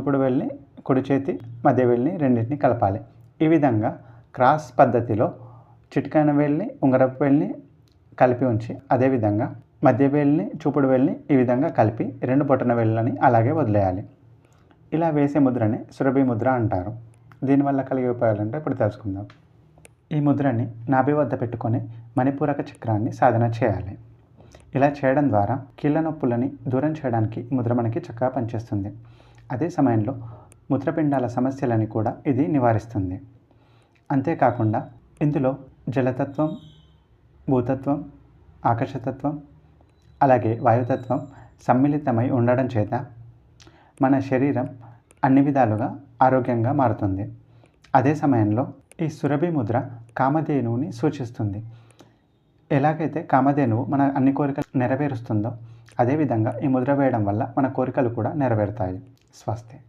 ఇప్పుడు వెళ్ళి కుడి చేతి మధ్య వెళ్ళి రెండింటిని కలపాలి. ఈ విధంగా క్రాస్ పద్ధతిలో చిటికైన వెళ్ళి ఉంగరపు వెళ్ళి కలిపి ఉంచి అదేవిధంగా మధ్య వేలిని చూపుడు వేలిని ఈ విధంగా కలిపి రెండు బొటన వేళ్ళని అలాగే వదిలేయాలి. ఇలా వేసే ముద్రని సురభి ముద్ర అంటారు. దీనివల్ల కలిగే ఉపయోగాలంటే ఇప్పుడు తెలుసుకుందాం. ఈ ముద్రని నాభి వద్ద పెట్టుకొని మణిపూరక చక్రాన్ని సాధన చేయాలి. ఇలా చేయడం ద్వారా కీళ్ళ నొప్పులని దూరం చేయడానికి ముద్ర మనకి చక్కగా పనిచేస్తుంది. అదే సమయంలో మూత్రపిండాల సమస్యలని కూడా ఇది నివారిస్తుంది. అంతేకాకుండా ఇందులో జలతత్వం భూతత్వం ఆకర్షతత్వం అలాగే వాయుతత్వం సమ్మిళితమై ఉండడం చేత మన శరీరం అన్ని విధాలుగా ఆరోగ్యంగా మారుతుంది. అదే సమయంలో ఈ సురభి ముద్ర కామధేనువుని సూచిస్తుంది. ఎలాగైతే కామధేనువు మన అన్ని కోరికలు నెరవేరుస్తుందో అదేవిధంగా ఈ ముద్ర వేయడం వల్ల మన కోరికలు కూడా నెరవేరుతాయి. स्वास्थ्य